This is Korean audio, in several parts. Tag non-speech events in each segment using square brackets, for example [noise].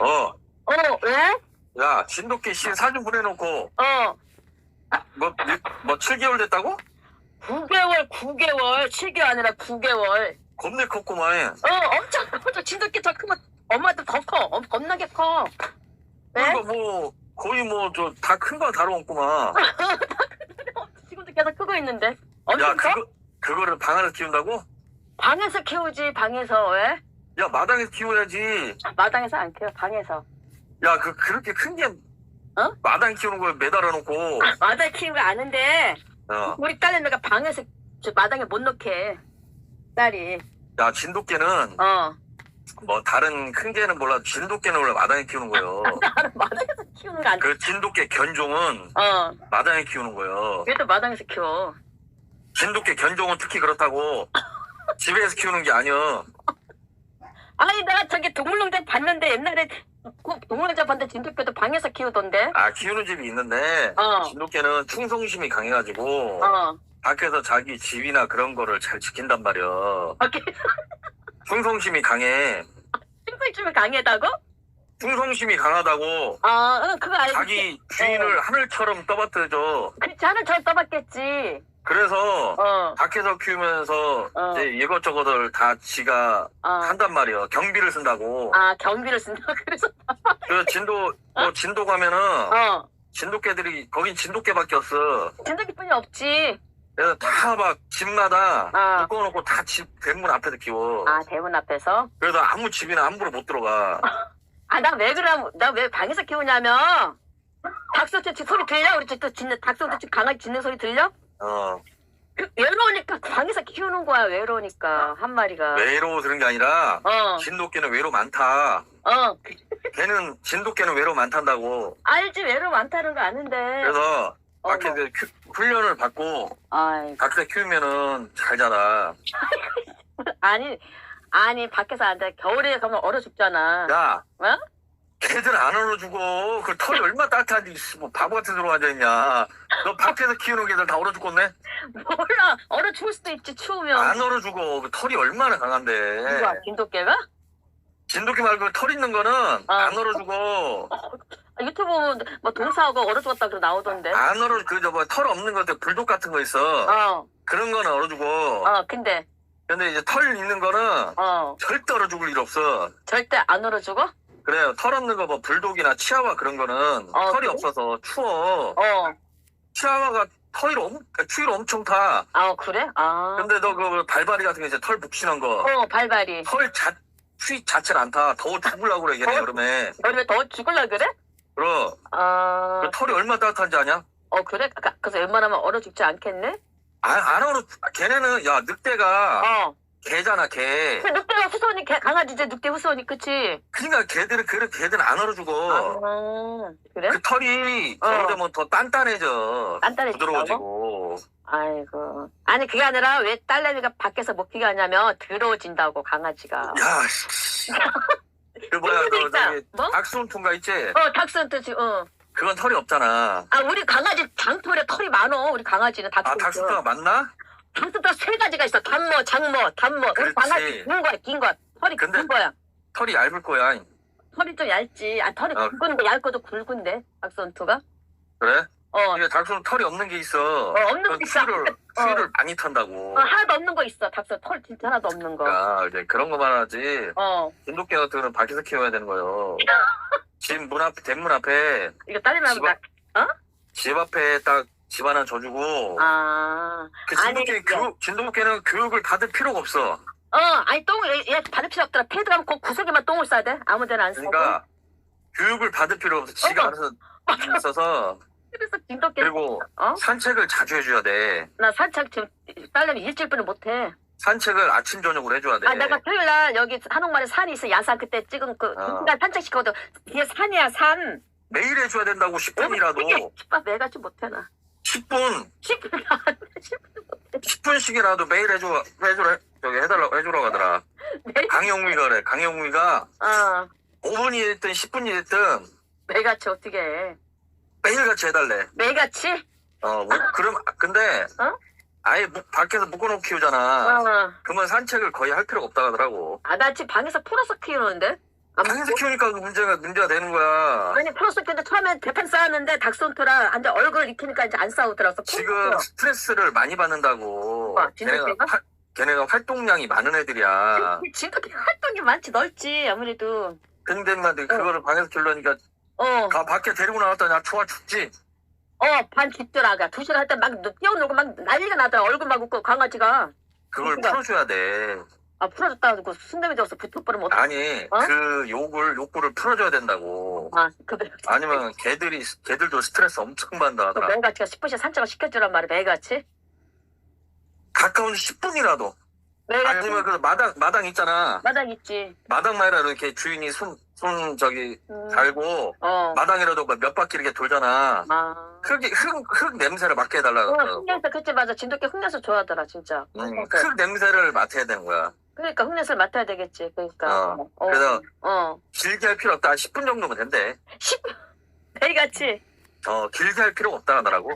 어, 어, 왜? 야, 진돗개 씨 사진 보내놓고, 어, 뭐, 일- 뭐, 7개월 됐다고? 9개월, 9개월, 7개월 아니라 9개월. 겁내 컸구만. 어, 엄청 커. 진돗개 더 크면 엄마도 더 커. 엄, 겁나게 커. 왜? 그러니까 뭐, 거의 뭐, 저, 다큰거 다뤄먹구만. [laughs] 지금도 계속 크고 있는데. 엄청 야, 커? 그거, 그거를 방 안에서 키운다고? 방에서 키우지, 방에서. 왜? 야, 마당에서 키워야지. 마당에서 안 키워, 방에서. 야, 그, 그렇게 큰 게, 어? 마당에 키우는 거에 매달아 놓고, [laughs] 마당에 키우는 거 아는데, 어. 우리 딸내미가 방에서 저 마당에 못 넣게. 딸이. 야, 진돗개는, 어. 뭐, 다른 큰 개는 몰라도 진돗개는 원래 마당에 키우는 거예요. [laughs] 나는 마당에서 키우는 거 아니야. 그 진돗개 견종은 어. 마당에 키우는 거예요. 왜또 마당에서 키워? 진돗개 견종은 특히 그렇다고 [laughs] 집에서 키우는 게 아니야. 아니, 내가 저기 동물농장 봤는데 옛날에 그 동물농장 봤는데 진돗개도 방에서 키우던데. 아 키우는 집이 있는데 어. 진돗개는 충성심이 강해가지고 어. 밖에서 자기 집이나 그런 거를 잘 지킨단 말이야. 오케이. [laughs] 충성심이 강해. 친구쯤에 강하다고? 충성심이 강하다고 아, 응, 그거 알지. 자기 주인을 하늘처럼 떠받들죠. 그렇지, 하늘 잘 떠봤겠지. 그래서 어, 밖에서 키우면서 어. 이제 이것저것을 다 지가 어. 한단 말이야. 경비를 쓴다고. 아, 경비를 쓴다. [laughs] 그래서, 그 진도 뭐 진도 가면은 어. 진돗개들이 거긴 진돗개밖에 없어. 진돗개뿐이 없지. 그래서 다 막 집마다 아. 묶어놓고 다 집 대문 앞에서 키워. 아, 대문 앞에서. 그래서 아무 집이나 함부로 못 들어가. 아, 나 왜 그럼, 나왜 방에서 키우냐면, 닭소리 소리 들려? 우리 저 짖는, 닭소리 강아지 짖는 소리 들려? 어 그, 외로우니까 방에서 키우는 거야, 외로우니까. 한 마리가. 외로워 그런 게 아니라 어, 진돗개는 외로 많다. 어. 걔는 진돗개는 외로 많단다고. 알지, 외로우 많다는 거 아는데. 그래서 어, 밖에서 큐- 훈련을 받고 아이, 밖에서 키우면은 잘 자라. 아니, 아니, 밖에서 안 돼. 겨울에 가면 얼어 죽잖아. 야, 어? 걔들 안 얼어주고 그 털이 얼마나 따뜻한지 씨, 뭐 바보 같은 소리 앉아 있냐. 너 밖에서 키우는 개들 다 얼어 죽겠네? 몰라. 얼어 죽을 수도 있지, 추우면. 안 얼어주고 그 털이 얼마나 강한데. 누가, 김도깨가? 진돗개 말고 털 있는 거는 안 얼어주고 아, 유튜브 보면 뭐 동사하고 얼어 죽었다 그러 나오던데. 안 얼어 그저 뭐털 없는 것들 불독 같은 거 있어. 어, 그런 거는 얼어주고. 어, 근데, 근데 이제 털 있는 거는 어, 절대 얼어 죽을 일 없어. 절대 안 얼어 죽어? 그래요. 털 없는 거 뭐 불독이나 치아와 그런 거는 어, 털이 그래? 없어서 추워. 어, 치아와가 털이 엄, 그러니까 추위를 엄청 타. 아, 그래? 아. 근데 너 그 발바리 같은 거 이제 털 북신한 거. 어, 발발이. 털 자, 추위 자체를 안 타. 더워 죽으려고 그래, 걔네 어? 여름에. 여름에 더 죽을라 그래? 그럼. 아, 그 털이 얼마나 따뜻한지 아냐? 어, 그래? 그- 그래서 웬만하면 얼어 죽지 않겠네? 아, 안 얼어. 걔네는, 야, 늑대가 어. 개잖아, 개. 그 늑대가 후손이, 개- 강아지제 늑대 후손이, 그치? 그러니까 걔들은, 그래, 걔들은 안 얼어 죽어. 아, 그래? 그 털이 어. 겨울에 되면 더 단단해져. 단단해진다고? 부드러워지고. 아이고. 아니, 그게 아니라 왜 딸내미가 밖에서 못 키게 하냐면 더러워진다고, 강아지가. 야, 씨. 그 뭐야, 친구들 그, 있다. 저기, 뭐? 닥스훈통가 있지? 어, 닥스한테 지금, 어. 그건 털이 없잖아. 아, 우리 강아지 장털에 털이 많어. 우리 강아지는 아, 닥스. 닥스훈통가 맞나? 닥스도 세 가지가 있어. 단모, 장모, 단모. 우리 그렇지. 강아지 긴 거야, 긴 거야. 털이 근데- 긴 거야. 털이 얇을 거야. 털이 좀 얇지. 아, 털이 어. 굵은데, 얇고도 굵은데, 닥스헌트가. 그래? 어, 이게 닥스훈 털이 없는 게 있어. 어, 없는 거 그건 있어. 추위를, 어. 추위를 많이 탄다고. 어, 하나도 없는 거 있어. 닥스 털 진짜 하나도 없는 거. 그러니까 이제 그런 거만 하지. 어, 진돗개 같은 거는 밖에서 키워야 되는 거예요. [laughs] 집 문 앞, 대문 앞에, 이거 딸내미 하면 집 나, 집 앞에 딱 집 하나 줘주고. 아, 그 아니, 진돗개 그게- 교육, 진돗개는 교육을 받을 필요가 없어. 어, 아니, 똥, 얘, 얘 받을 필요 없더라. 패드 가면 그 구석에만 똥을 싸야 돼. 아무 데나 안 싸고. 그러니까 교육을 받을 필요 없어. 지가 어. 알아서 있어서 [laughs] 그래서 진돗개, 그리고 어? 산책을 자주 해줘야 돼. 나 산책 지금 딸내미 일주일분을 못해. 산책을 아침 저녁으로 해줘야 돼. 아, 내가 토요일 날 여기 한옥마을에 산이 있어. 야산 그때 찍은 그, 어. 잠깐 산책시켰거든. 이게 산이야, 산. 매일 해줘야 된다고 10분이라도 아, 매가지 못해, 나. 10분 10분 안 [laughs] 돼, 10분 못해. 10분씩이라도 매일 해줘 해줘라 저기 해달라고 해주라고 하더라. 매, 강영미가 그래. 강영미가 어, 5분이 됐든 10분이 됐든 매같이 어떻게 해. 매일 같이 해달래. 매같이? 어 뭐, 그럼 근데 어? 아예 무- 밖에서 묶어놓고 키우잖아. 어. 그러면 산책을 거의 할 필요가 없다 하더라고. 아, 나 지금 방에서 풀어서 키우는데? 먹고? 키우니까 그 문제가 문제가 되는 거야. 아니 플러스 근데 처음엔 대판 싸웠는데 닥스훈트랑 이제 얼굴 익히니까 이제 안 싸우더라고. 지금 스트레스를 많이 받는다고. 어, 진짜 걔네가? 화- 걔네가 활동량이 많은 애들이야. 지금 활동이 많지 넓지 아무래도. 근데 만 그거를 방에서 키우려니까 어, 가 밖에 데리고 나왔더니 아 좋아 죽지. 어반 죽더라가 두 시간 할 때 막 뛰어놀고 막 난리가 나더라 얼굴 막 웃고 강아지가. 그걸 그러니까. 풀어줘야 돼. 아 풀어줬다고 순대미 들어서 붙어버리면 어떡 아니 어? 그 욕을 욕구를 풀어줘야 된다고. 아, 그, 매- 아니면 걔들이 걔들도 스트레스 엄청 받는다 그 하더라. 매일같이가 10분씩 산책을 시켜주란 말이야, 매일같이. 가까운 10분이라도 매일같이. 아니면 그 마당 마당 있잖아. 마당 있지. 마당 마이라 이렇게 주인이 손 손 저기 음. 달고 어. 마당이라도 뭐몇 바퀴 이렇게 돌잖아. 아. 흙이 흙, 흙 냄새를 맡게 해달라고. 어, 흑내서 그치 맞아. 진돗개 흑내서 좋아하더라 진짜. 음, 흙 냄새를 맡아야 되는 거야. 그러니까 흑내서를 맡아야 되겠지. 그러니까. 어, 그래서- 어. 길게 할 필요 없다. 10분 정도면 된대. 10 매일같이. 어, 길게 할 필요가 없다 하더라고.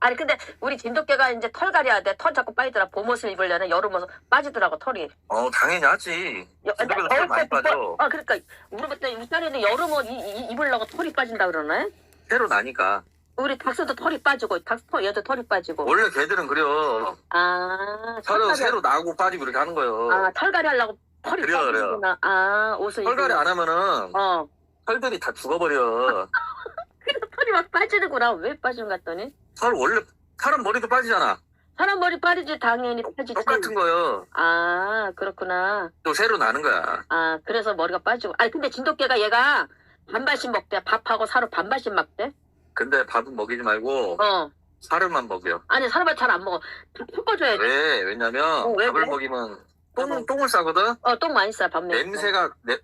아니 근데 우리 진돗개가 이제 털 가려야 돼. 털 자꾸 빠지더라. 봄옷을 입으려면 여름옷 빠지더라고 털이. 어, 당연히 하지. 여- 진돗개도 털 많이 때 빠져. 아 그러니까 우리 그때 우산에는 여름옷 이, 이, 입으려고 털이 빠진다 그러네. 새로 나니까. 우리 닭새도 털이 빠지고 닭 얘도 털이 빠지고. 원래 걔들은 그려. 아. 새로, 털갈이- 새로 나고 빠지고 이렇게 하는 거예요. 아 털갈이 하려고 털이 그래요, 그래요. 빠지는구나. 아 옷을 털갈이 입으려고. 안 하면은 어. 털들이 다 죽어버려. [laughs] 털이 막 빠지는구나. 왜 빠지는 것 같더니? 털 원래, 사람 머리도 빠지잖아. 사람 머리 빠지지 당연히 빠지지. 똑같은 거요. 아 그렇구나. 또 새로 나는 거야. 아 그래서 머리가 빠지고. 아니 근데 진돗개가 얘가 반반씩 먹대. 밥하고 사료 반반씩 먹대. 근데 밥은 먹이지 말고 어. 사료만 먹여. 아니 사료를 잘안 먹어. 다 섞어줘야지. 왜? 왜냐면 어, 왜, 밥을 왜? 먹이면 똥, 어. 똥을 싸거든? 어 똥 많이 싸밥 먹고. 냄새가, 내,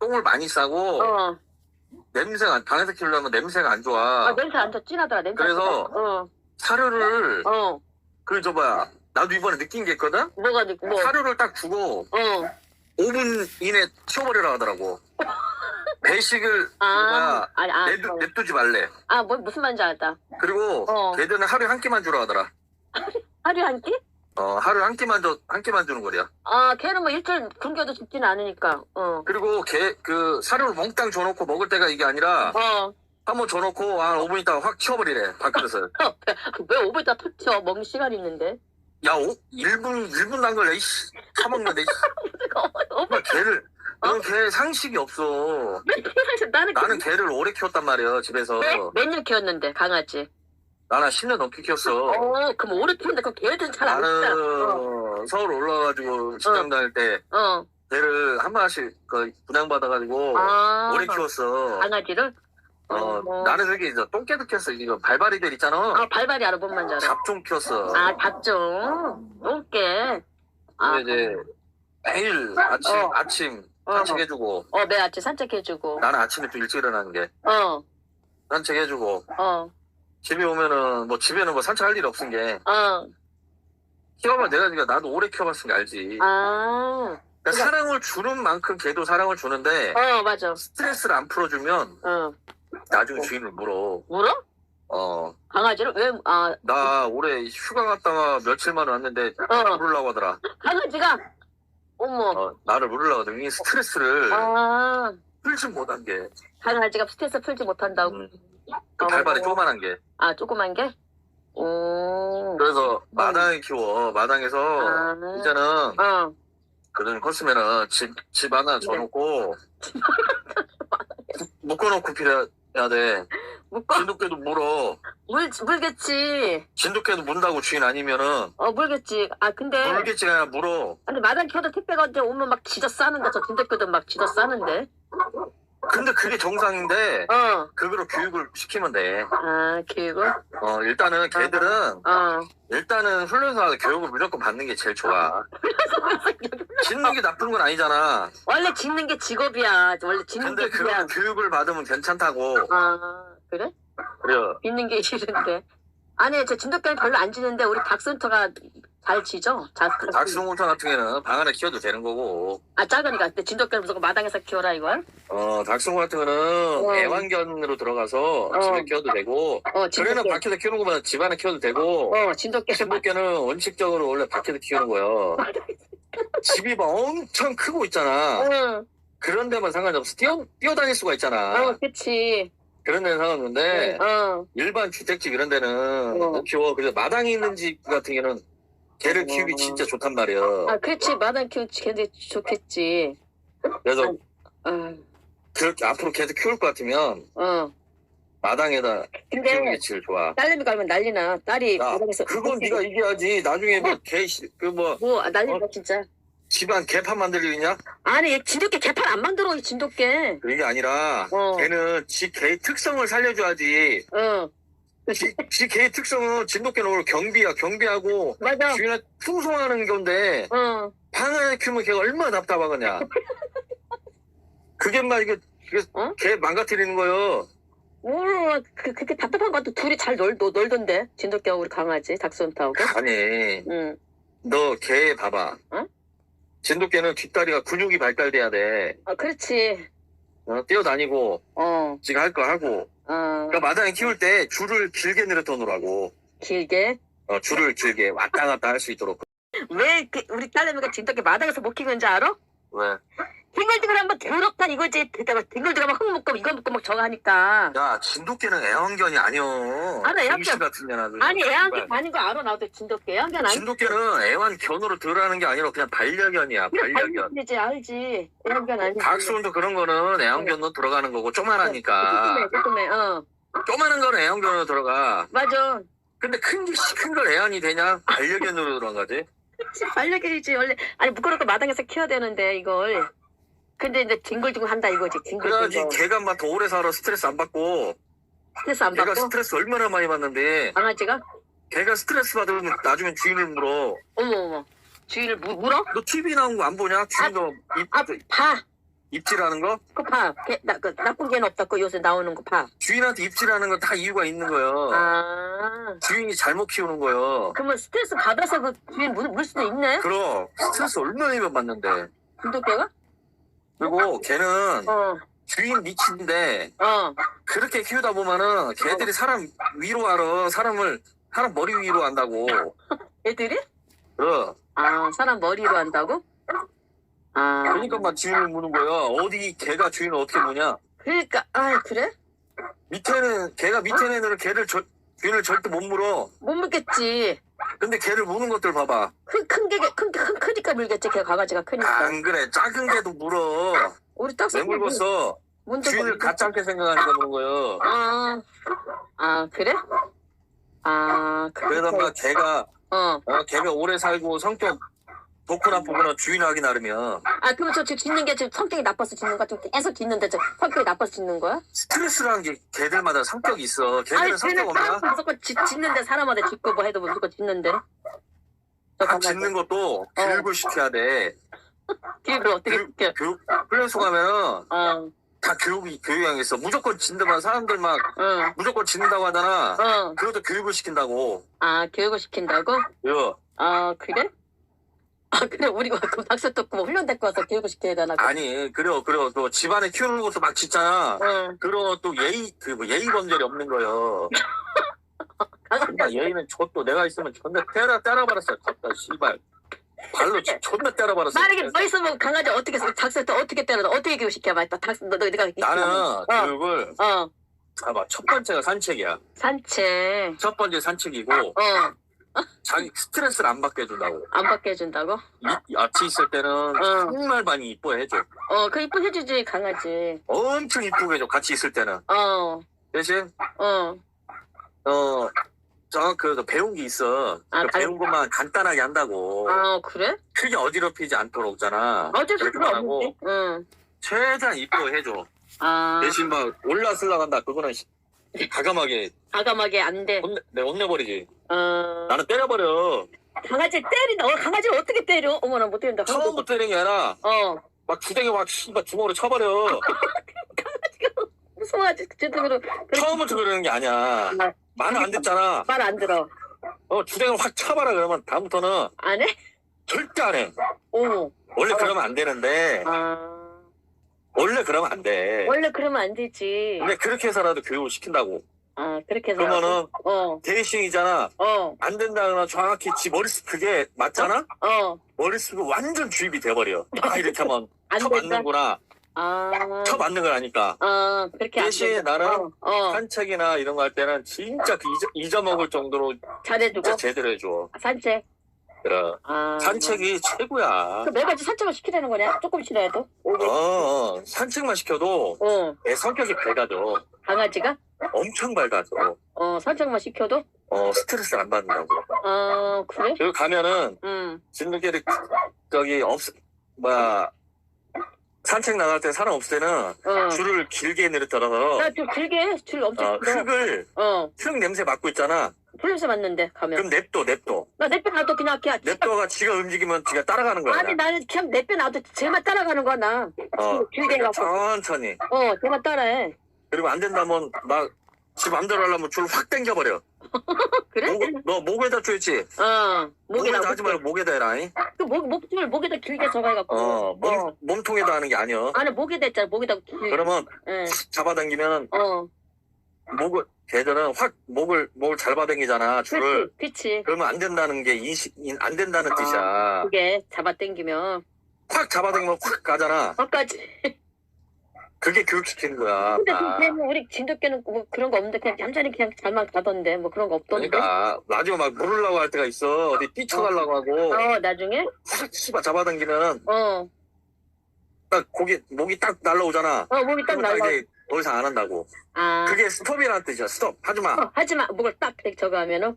똥을 많이 싸고 어. 냄새가, 안- 방에서 키우려면 냄새가 안 좋아. 아 냄새 안좋 진하더라 냄새. 그래서 어. 사료를, 어. 그, 저, 뭐야. 나도 이번에 느낀 게 있거든? 뭐가 니- 뭐. 사료를 딱 주고 어. 5분 이내 치워버리라 하더라고. [laughs] 배식을, 아. 아니 아. 냅두, 어. 냅두지 말래. 아, 뭐, 무슨 말인지 알다. 그리고 어. 걔들은 하루에 한 끼만 주라 하더라. 하루에 한 끼? 어, 하루에 한 끼만 줘, 한 끼만 주는 거야. 아, 걔는 뭐 일주일 굶겨도 죽지는 않으니까. 어. 그리고 걔, 그, 사료를 몽땅 줘놓고 먹을 때가 이게 아니라, 어. 한번 줘놓고, 한 5분 있다가 확 치워버리래, 밥그릇을. [laughs] 왜 5분 있다 툭 튀어? 먹는 시간 있는데. 야, 오, 1분, 1분 남걸래, 이씨. 처먹는데, 이씨. 5분, 정말 걔를, 넌 걔 상식이 없어. 나는 나는 걔를 오래 키웠단 말이야, 집에서. 몇년 키웠는데, 강아지. 나는 10년 넘게 키웠어. 어, 그럼 오래 키웠는데, 그럼 걔들은 잘안 먹다. 나는 서울 올라가가지고 직장 다닐 때 어. 걔를 한 마리씩 그 분양받아가지고 아. 오래 키웠어. 강아지를? 어, 어. 나는 저기 이제 똥개도 키웠어. 이거 발바리들 있잖아. 아, 발발이 알아, 뭔 말인지 알아. 잡종 키웠어. 아, 잡종. 똥개. 아, 근데 이제 매일 아침 어. 아침 어. 산책해주고 어, 매 아침 산책해주고. 나는 아침에 또 일찍 일어나는 게 어, 산책해주고 어, 집에 오면은 뭐 집에는 뭐 산책할 일이 없은 게 어. 키워봐 내가 그러니까 나도 오래 키워봤으니까 알지. 아, 그러니까 사랑을 주는 만큼 걔도 사랑을 주는데 어, 맞아. 스트레스를 안 풀어주면 어. 나중에 주인을 물어. 물어? 어, 강아지를? 왜, 아, 나 올해 휴가 갔다가 며칠만 왔는데 어. 물으려고 하더라. 강아지가? 어머. 어, 나를 물으려고 하더니 이 스트레스를 아, 풀지 못한 게. 강아지가 스트레스 풀지 못한다고. 음, 그 발발이 어. 조그만한 게. 아, 조그만 게? 오. 그래서 마당에 키워. 마당에서 아. 이제는 어. 그런 컸으면은 집, 집 하나 줘놓고 [laughs] 묶어놓고 필요 해야 돼. 묶어. 진돗개도 물어. 물, 물겠지. 진돗개도 문다고 주인 아니면은 어, 물겠지. 아, 근데. 물겠지가 아니라 물어. 근데 마당 키워도 택배가 이제 오면 막 지져 싸는데, 저 진돗개도 막 지져 싸는데. 근데 그게 정상인데 어. 그거로 교육을 시키면 돼. 아, 교육을? 어 일단은 걔들은 어. 일단은 훈련사 교육을 무조건 받는 게 제일 좋아. 짖는 게 나쁜 건 아니잖아. 원래 짖는 게 직업이야. 원래 짖는 근데 게 그냥. 그거 교육을 받으면 괜찮다고. 아, 그래? 그래. 짖는 게 싫은데. 아니, 저 진돗개는 별로 안 짖는데, 우리 닭센터가 잘 짖어. 자, 닭승훈터 같은 경우는 방 안에 키워도 되는 거고. 아, 작으니까. 근데 진돗개를 무조건 마당에서 키워라, 이걸? 어 닭승훈 같은 거는 어. 애완견으로 들어가서 어. 집에 키워도 되고. 어, 그래는 진돗개. 밖에서 키우는 거보다 집 안에 키워도 되고. 어, 진돗개. 신부개는 원칙적으로 원래 밖에서 키우는 거예요. [laughs] 집이 막 엄청 크고 있잖아. 응. 그런 데만 상관이 없어. 뛰어, 뛰어다닐 수가 있잖아. 어, 그치. 그런 데는 상관없는데, 어, 일반 주택집 이런 데는 어. 못 키워. 그래서 마당에 있는 집 같은 경우는 개를 어. 키우기 진짜 좋단 말이야. 아, 그렇지. 마당 키우면 굉장히 좋겠지. 그래서 어, 그렇게 앞으로 계속 키울 것 같으면 어. 마당에다 키우는 게 근데 제일 좋아. 딸내미 가면 난리나. 딸이 야, 마당에서 그건 네가 얘기하지. 나중에 뭐개그뭐 뭐 아, 난리나 어? 진짜. 집안 개판 만들리냐? 아니 얘 진돗개 개판 안 만들어 이 진돗개. 그게 아니라 어. 걔는 지 개의 특성을 살려줘야지. 어, 지, 지 개의 특성은 진돗개는 오늘 경비야. 경비하고 맞아. 주인을 풍성하는 건데 어, 방 안에 키우면 걔가 얼마나 답답하겠냐. [laughs] 그게 막 이게 이게 어? 개 망가뜨리는 거요. 몰라. 그 그렇게 답답한 것도 둘이 잘 놀, 놀, 놀던데 진돗개하고 우리 강아지 닥스훈트하고. 아니 응. 너 개 봐봐. 어? 진돗개는 뒷다리가 근육이 발달돼야 돼. 아, 그렇지. 어, 뛰어다니고 어, 지가 할 거 하고. 어, 그러니까 마당에 키울 때 줄을 길게 늘어져 놓으라고. 길게. 어, 줄을 길게 왔다 갔다 할 수 있도록. 왜 그, 우리 딸내미가 진돗개 마당에서 못 키우는지 알아? 왜? 뒹굴뒹굴 한번 더럽다 이거지. 뒹굴뒹굴 하면 흙 먹고 이거 먹고 막 저거 하니까. 야, 진돗개는 애완견이 아니여. 알아, 애완견. 같은 년아. 아니 애완견 아닌 거 알아 나도 진돗개 애완견 아니. 진돗개는 애완견으로 들어가는 게 아니라 그냥 반려견이야. 반려견. 알지 알지. 애완견 아니지. 닥스훈도 그런 거는 애완견으로 들어가는 거고 쪼만하니까. 조금해 조금해. 어 쪼만한 거는 애완견으로 들어가. 맞아. 근데 큰큰걸 애완이 되냐? 반려견으로 들어가지. 그치 반려견이지 원래. 아니 부끄럽고 마당에서 키워야 되는데 이걸. 근데 이제 뒹굴뒹굴 한다 이거지. 그래야지 뒹굴뒹굴. 걔가 막 더 오래 살아 스트레스 안 받고. 스트레스 안 걔가 받고. 스트레스 얼마나 많이 받는데. 강아지가 걔가 스트레스 받으면 나중에 주인을 물어. 어머 어머 주인을 무, 물어? 너 TV 나온 거 안 보냐? 주인도 입, 아 봐. 입질하는 거? 그 봐. 걔, 나, 그, 나쁜 개는 없다. 그 요새 나오는 거 봐. 주인한테 입질하는 건 다 이유가 있는 거예요. 아. 주인이 잘못 키우는 거예요. 그러면 스트레스 받아서 그 주인 물, 물 수도 있네? 그럼 스트레스 얼마나 받는데. 진돗개가? 그리고 걔는 어, 주인 미친데 어. 그렇게 키우다 보면은 걔들이 사람 위로 알아. 사람을 사람 머리 위로 한다고. 애들이? 그래. 아, 사람 머리로 한다고? 아. 그러니까 막 주인을 무는 거야. 어디 걔가 주인을 어떻게 무냐? 그러니까, 아, 그래? 밑에는 걔가 밑에는 애들은 걔를 저, 주인을 절대 못 물어. 못 물겠지. 근데 걔를 무는 것들 봐봐. 큰, 큰 개, 큰, 큰, 크니까 물겠지. 걔 강아지가 크니까. 안 그래. 작은 개도 물어. 우리 딱왜 물었어? 문도 주인을 가짜게 생각하니까 무는 거예요. 아, 아, 그래? 아, 그래. 그래서 막 걔가 어. 어, 걔가 오래 살고 성격 좋고 나쁘거나 주인하기 나름이야. 아, 그러면 저 지금 짖는 게 지금 성격이 나빠서 짖는 거야? 좀 계속 짖는데 저 성격이 나빠서 짖는 거야? 스트레스라는 게 걔들마다 성격이 있어. 걔들은 성격 없나? 사람 무조건 짖, 짖는데 사람마다 짖고 뭐 해도 무조건 짖는데. 저다 강아지. 짓는 것도 교육을 시켜야 돼. [laughs] 교육을 어떻게 교육, 시켜? 교육 훈련소 가면은 어, 다 교육이 교육이 있어. 무조건 짓는다면 사람들 막 어, 무조건 짓는다고 하잖아. 어. 그것도 교육을 시킨다고. 아, 교육을 시킨다고? 요 아, 그래? 아, 그래. 우리가 그 박사 듣고 뭐 훈련됐고 와서 교육을 시켜야 되나? 아니 그래요 그래요. 또 집안에 키우는 것도 막 짓잖아. 응. 그런 또 예의 그뭐 예의 범절이 없는 거요. 정말 [laughs] 예의는 좆도 내가 있으면 존나 때려 때려버렸어. 걷다 씨발. 발로 지- 존나 때려버렸어. 만약에 너 있으면 강아지 어떻게 때 어떻게 때려? 어떻게 교육시켜봐? 딱 닭, 너, 너, 내가 나는 어, 교육을 어, 봐봐 첫 번째가 산책이야. 산책. 첫 번째 산책이고 어, 자기 스트레스를 안 받게 해준다고. 안 받게 해준다고? 이, 같이 있을 때는 어. 정말 많이 이뻐해 줘. 어, 그 이쁜 해주지 강아지. 엄청 이쁘게 해줘. 같이 있을 때는 어, 대신 어. 어. 저그 배운 게 있어. 아, 그 간- 배운 것만 간단하게 한다고. 아, 그래? 크게 어지럽히지 않도록잖아. 어쩔 수가 그렇게만 없는데. 응. 최대한 이뻐해 줘. 아, 대신 막 올라슬라 간다. 그거는 시- 과감하게 과감하게 안 돼. 혼내, 내 혼내버리지. 어, 나는 때려버려. 강아지 때린다. 어, 강아지를 어떻게 때려? 어머나, 못 때린다. 강아지. 처음부터 때리는 게 아니라 어, 막 주댕이 막 씨발 주먹으로 쳐버려. [laughs] 무서워하지. 제대로. 처음부터 그러는 게 아니야. 말을 안 듣잖아. 말안 들어. 어, 주댕이 확 쳐봐라 그러면 다음부터는 안 해? 절대 안 해. 어. 원래 그러면 안 되는데 아, 원래 그러면 안 돼. 원래 그러면 안 되지. 근데 그렇게 해서라도 교육을 시킨다고. 아, 그렇게 해서. 그러면은 어, 대리싱이잖아. 어, 안 된다거나 정확히 지 머릿속 그게 맞잖아? 어. 머릿속이 완전 주입이 돼버려. 아 [laughs] 이렇게 하면 안 쳐 된다. 맞는구나. 아, 쳐 맞는 걸 아니까. 어, 그렇게 안 대신 되죠. 나는 어, 어, 산책이나 이런 거 할 때는 진짜 그 잊어, 잊어먹을 정도로 잘해주고 진짜 제대로 해줘. 산책. 그래. 아, 산책이 최고야. 그 매가지 산책을 시키라는 거냐? 조금씩이라도. 어. 어, 산책만 시켜도 어, 내 성격이 밝아져. 강아지가 엄청 밝아져. 어 산책만 시켜도 어, 스트레스를 안 받는다고. 어 그래? 여기 가면은 응. 진돗개를 저기 없, 뭐야, 산책 나갈 때 사람 없을 때는 어. 줄을 길게 내렸더라서 나 좀 길게 줄 엄청 어, 길어. 흙을 어. 흙 냄새 맡고 있잖아. 풀냄새 맡는데 가면. 그럼 냅둬 냅둬. 나 내빼 놔도 그냥 그냥. 냅둬가 지가 움직이면 지가 따라가는 거야. 아니 그냥. 나는 그냥 내빼 놔도 쟤만 따라가는 거야 나. 어, 길게 그러니까 해갖고. 천천히. 어 쟤만 따라해. 그리고 안 된다면 막지 맘대로 하려면 줄 확 당겨버려. [laughs] 그래? 목, 너 목에다 줘야지. 어. 목에다 목에다 하지 말고 목에다 해라. 잉? 그목 목줄 목에다 길게 접어갖고. 어, 몸, 어. 몸통에다 하는 게 아니야. 안에 목에다 있잖아 목에다 길게. 그러면 응. 확 잡아당기면 어. 목을 걔들은 확 목을 목을 잡아당기잖아 줄을. 그치. 그러면 안 된다는 게 인식 인- 안 된다는 뜻이야. 그게 잡아당기면. 확 잡아당기면 확 가잖아. 아까지. 그게 교육시키는 거야. 근데 아. 그게 뭐 우리 진돗개는 뭐 그런 거 없는데 그냥 얌전히 그냥 잘만 가던데 뭐 그런 거 없던데. 그러니까 나중에 막 물으려고 할 때가 있어. 어디 뛰쳐가려고 하고 어 나중에 확 씹어 잡아당기면 어. 딱 고기 목이 딱 날라오잖아. 어 그럼 딱 날라. 더 이상 안 한다고. 아. 그게 스톱이라는 뜻이야. 스톱. 하지 마. 어, 하지마 목을 딱 저거 하면은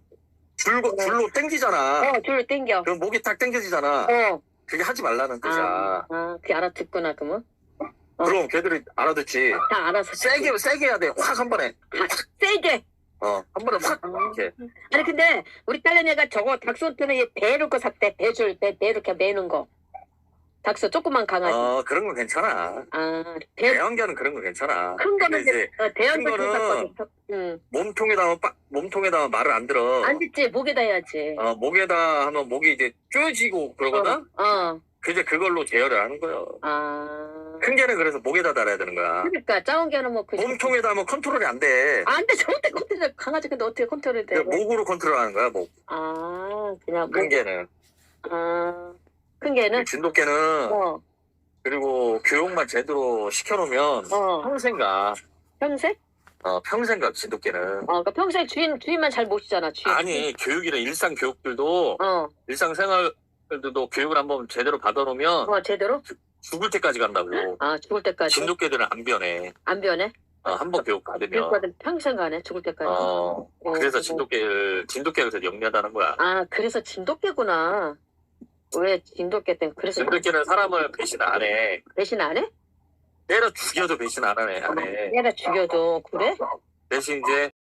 줄고 줄로 당기잖아. 어 줄을 당겨. 그럼 목이 딱 당겨지잖아. 어. 그게 하지 말라는 뜻이야. 아, 아 그게 알아듣구나 그러면. 어. 그럼 걔들이 알아듣지. 다 알아서. 세게 세게 해야 돼. 확 한 번에. 세게. 어, 한 번에 확 아. 이렇게. 아니 근데 우리 딸내미가 저거 닥스한테는 배 놓고 샀대 배줄 배, 배 이렇게 매는 거. 닥스 조그만 강아지. 어, 그런 건 괜찮아. 아 배. 대형견은 그런 건 괜찮아. 큰 근데 거는 이제 어, 대형견 큰 거는 샀거든. 응. 몸통에다 빡- 몸통에다 말을 안 들어. 안 듣지 목에다 해야지. 어, 목에다 하면 목이 이제 쪼여지고 그러거든? 어. 어. 그 이제 그걸로 제어를 하는 거야. 아. 큰 개는 그래서 목에다 달아야 되는 거야. 그러니까 작은 개는 뭐 그. 몸통에다 하면 컨트롤이 안 돼. 안돼 절대 컨트롤 강아지 근데 어떻게 컨트롤이 돼? 그 목으로 컨트롤 하는 거야, 목. 아 그냥 큰 목. 개는. 아 큰 개는 진돗개는 어 그리고 교육만 제대로 시켜놓으면 어. 평생 가. 평생? 어, 평생 가, 진돗개는. 어 그러니까 평생 주인 주인만 잘 모시잖아 주인. 아니, 교육이나 일상 교육들도, 어. 일상 생활들도 교육을 한번 제대로 받아놓으면 어 제대로? 죽을 때까지 간다고. 아 죽을 때까지. 진돗개들은 안 변해. 안 변해? 어, 한번 교육 받으면. 교육받은 평생 가네 죽을 때까지. 어, 어, 그래서 어. 진돗개를, 그래서 영리하다는 거야. 아 그래서 진돗개구나. 왜 진돗개 때문에 그래서 진돗개는 사람을 배신 안 해. 배신 안 해? 때려 죽여도 배신 안 하네, 안 해. 얘가 죽여도 그래? 대신 이제